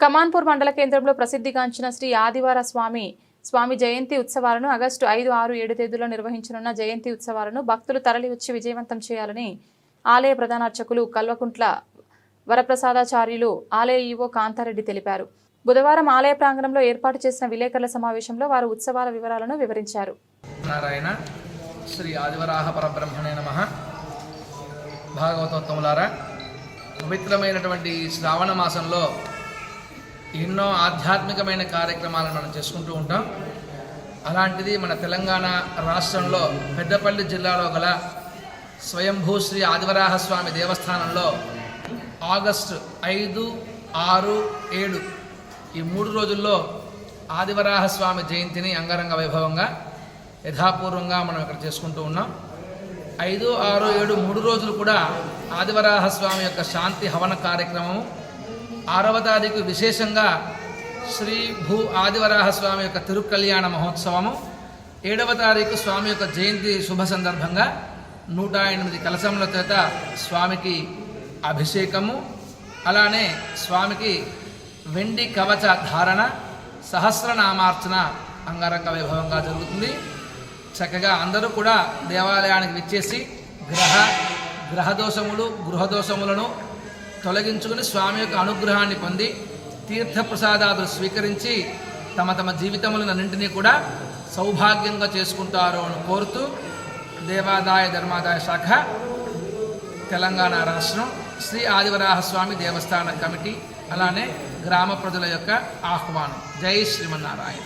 కమాన్పూర్ మండల కేంద్రంలో ప్రసిద్ధిగాంచిన శ్రీ ఆదివార స్వామి స్వామి జయంతి ఉత్సవాలను ఆగస్టు ఐదు ఆరు ఏడు తేదీలో నిర్వహించనున్న జయంతి ఉత్సవాలను భక్తులు తరలి వచ్చి విజయవంతం చేయాలని ఆలయ ప్రధానార్చకులు కల్వకుంట్ల వరప్రసాదాచార్యులు ఆలయ ఈవో కాంతారెడ్డి తెలిపారు. బుధవారం ఆలయ ప్రాంగణంలో ఏర్పాటు చేసిన విలేకరుల సమావేశంలో వారు ఉత్సవాల వివరాలను వివరించారు. నారాయణ శ్రీ ఆదివరాహ పరబ్రహ్మణే నమ. భాగవతోత్తములారా పవిత్రమైనటువంటి శ్రావణ మాసంలో ఎన్నో ఆధ్యాత్మికమైన కార్యక్రమాలను మనం చేసుకుంటూ ఉంటాం. అలాంటిది మన తెలంగాణ రాష్ట్రంలో పెద్దపల్లి జిల్లాలో గల స్వయంభూ శ్రీ ఆదివరాహస్వామి దేవస్థానంలో ఆగస్టు ఐదు ఆరు ఏడు ఈ మూడు రోజుల్లో ఆదివరాహస్వామి జయంతిని అంగరంగ వైభవంగా యథాపూర్వంగా మనం ఇక్కడ చేసుకుంటూ ఉన్నాం. ఐదు ఆరు ఏడు మూడు రోజులు కూడా ఆదివరాహస్వామి యొక్క శాంతి హవన కార్యక్రమము ఆరవ తారీఖు విశేషంగా శ్రీ భూ ఆదివరాహ స్వామి యొక్క తిరుకల్యాణ మహోత్సవము. ఏడవ తారీఖు స్వామి యొక్క జయంతి శుభ సందర్భంగా నూట ఎనిమిది కలశముల చేత స్వామికి అభిషేకము. అలానే స్వామికి వెండి కవచ ధారణ సహస్రనామార్చన అంగరంగ వైభవంగా జరుగుతుంది. చక్కగా అందరూ కూడా దేవాలయానికి విచ్చేసి గ్రహ గ్రహదోషములు గృహదోషములను తొలగించుకుని స్వామి యొక్క అనుగ్రహాన్ని పొంది తీర్థప్రసాదాదులు స్వీకరించి తమ తమ జీవితములన్నింటినీ కూడా సౌభాగ్యంగా చేసుకుంటారు అని కోరుతూ దేవాదాయ ధర్మాదాయ శాఖ తెలంగాణ రాష్ట్రం శ్రీ ఆదివరాహస్వామి దేవస్థాన కమిటీ అలానే గ్రామ ప్రజల యొక్క ఆహ్వానం. జై శ్రీమన్నారాయణ.